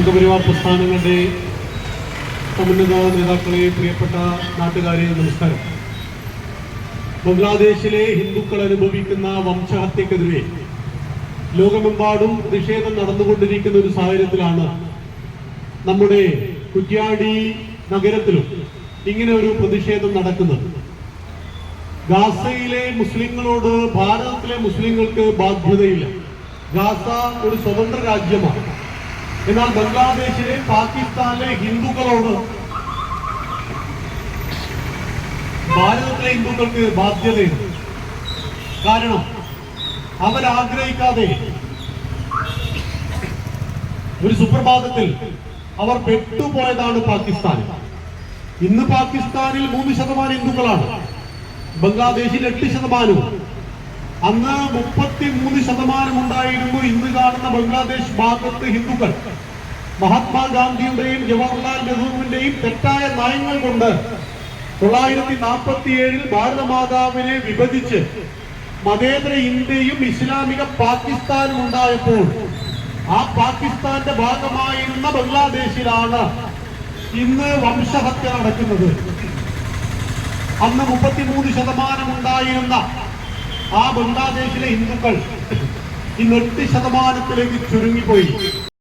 സംഘപരിവാർ പ്രസ്ഥാനങ്ങളുടെ സമുന്നത നേതാക്കളെ പ്രിയപ്പെട്ട നാട്ടുകാരെ നമസ്കാരം. ബംഗ്ലാദേശിലെ ഹിന്ദുക്കൾ അനുഭവിക്കുന്ന വംശഹത്യക്കെതിരെ ലോകമെമ്പാടും പ്രതിഷേധം നടന്നുകൊണ്ടിരിക്കുന്ന ഒരു സാഹചര്യത്തിലാണ് നമ്മുടെ കുറ്റ്യാടി നഗരത്തിലും ഇങ്ങനെ ഒരു പ്രതിഷേധം നടക്കുന്നത്. ഗാസയിലെ മുസ്ലിങ്ങളോട് ഭാരതത്തിലെ മുസ്ലിങ്ങൾക്ക് ബാധ്യതയില്ല. ഗാസ ഒരു സ്വതന്ത്ര രാജ്യമാണ്. എന്നാൽ ബംഗ്ലാദേശിലെ പാകിസ്ഥാനിലെ ഹിന്ദുക്കളോട് ഭാരതത്തിലെ ഹിന്ദുക്കൾക്ക് ബാധ്യതയുണ്ട്. കാരണം അവരാഗ്രഹിക്കാതെ ഒരു സുപ്രഭാതത്തിൽ അവർ പെട്ടുപോയതാണ് പാകിസ്ഥാൻ. ഇന്ന് പാകിസ്ഥാനിൽ മൂന്ന് ശതമാനം ഹിന്ദുക്കളാണ്. ബംഗ്ലാദേശിൽ എട്ട് ശതമാനവും. അന്ന് മുപ്പത്തി മൂന്ന് ശതമാനം ഉണ്ടായിരുന്നു ഇന്ന് കാണുന്ന ബംഗ്ലാദേശ് ഭാഗത്ത് ഹിന്ദുക്കൾ. മഹാത്മാഗാന്ധിയുടെയും ജവഹർലാൽ നെഹ്റുവിന്റെയും തെറ്റായ നയങ്ങൾ കൊണ്ട് തൊള്ളായിരത്തി നാൽപ്പത്തി ഏഴിൽ ഭാരതമാതാവിനെ വിഭജിച്ച് മതേതര ഇന്ത്യയും ഇസ്ലാമിക പാകിസ്ഥാനും ഉണ്ടായപ്പോൾ ആ പാകിസ്ഥാന്റെ ഭാഗമായിരുന്ന ബംഗ്ലാദേശിലാണ് ഇന്ന് വംശഹത്യ നടക്കുന്നത്. അന്ന് മുപ്പത്തിമൂന്ന് ശതമാനം ഉണ്ടായിരുന്ന ആ ബംഗ്ലാദേശിലെ ഹിന്ദുക്കൾ ഇന്ന് എട്ട് ശതമാനത്തിലേക്ക് ചുരുങ്ങിപ്പോയി.